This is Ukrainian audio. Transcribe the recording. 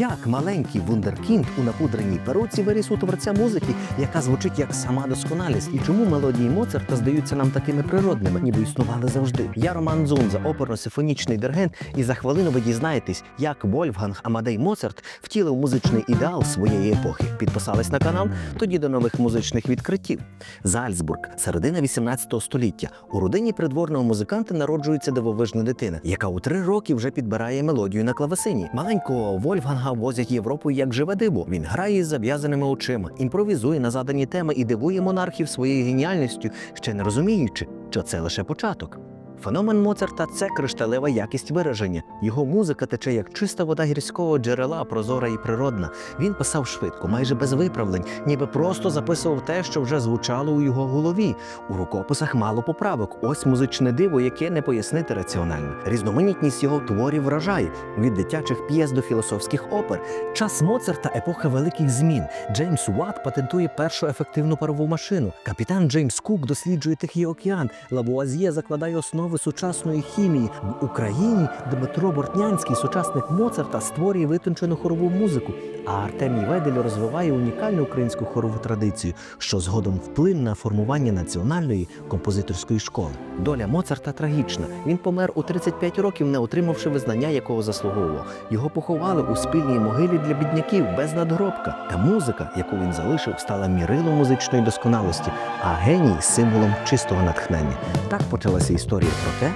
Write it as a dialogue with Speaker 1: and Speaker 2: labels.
Speaker 1: Як маленький вундеркінд у напудреній перуці виріс у творця музики, яка звучить як сама досконалість, і чому мелодії Моцарта здаються нам такими природними, ніби існували завжди. Я Роман Дзунза, оперно-симфонічний диригент, і за хвилину ви дізнаєтесь, як Вольфганг Амадей Моцарт втілив музичний ідеал своєї епохи. Підписались на канал? Тоді до нових музичних відкриттів. Зальцбург, середина 18 століття. У родині придворного музиканта народжується дивовижна дитина, яка у три роки вже підбирає мелодію на клавесині. Маленького Вольфганга возять Європу як живе диво. Він грає із зав'язаними очима, імпровізує на задані теми і дивує монархів своєю геніальністю, ще не розуміючи, що це лише початок. Феномен Моцарта це кришталева якість вираження. Його музика тече як чиста вода гірського джерела, прозора і природна. Він писав швидко, майже без виправлень, ніби просто записував те, що вже звучало у його голові. У рукописах мало поправок. Ось музичне диво, яке не пояснити раціонально. Різноманітність його творів вражає від дитячих п'єс до філософських опер. Час Моцарта епоха великих змін. Джеймс Уатт патентує першу ефективну парову машину. Капітан Джеймс Кук досліджує Тихий океан. Лавуазьє закладає основи сучасної хімії. В Україні Дмитро Бортнянський, сучасник Моцарта, створює витончену хорову музику. А Артемій Ведель розвиває унікальну українську хорову традицію, що згодом вплине на формування національної композиторської школи. Доля Моцарта трагічна. Він помер у 35 років, не отримавши визнання, якого заслуговував. Його поховали у спільній могилі для бідняків без надгробка. Та музика, яку він залишив, стала мірилом музичної досконалості, а геній символом чистого натхнення. Так почалася історія про те,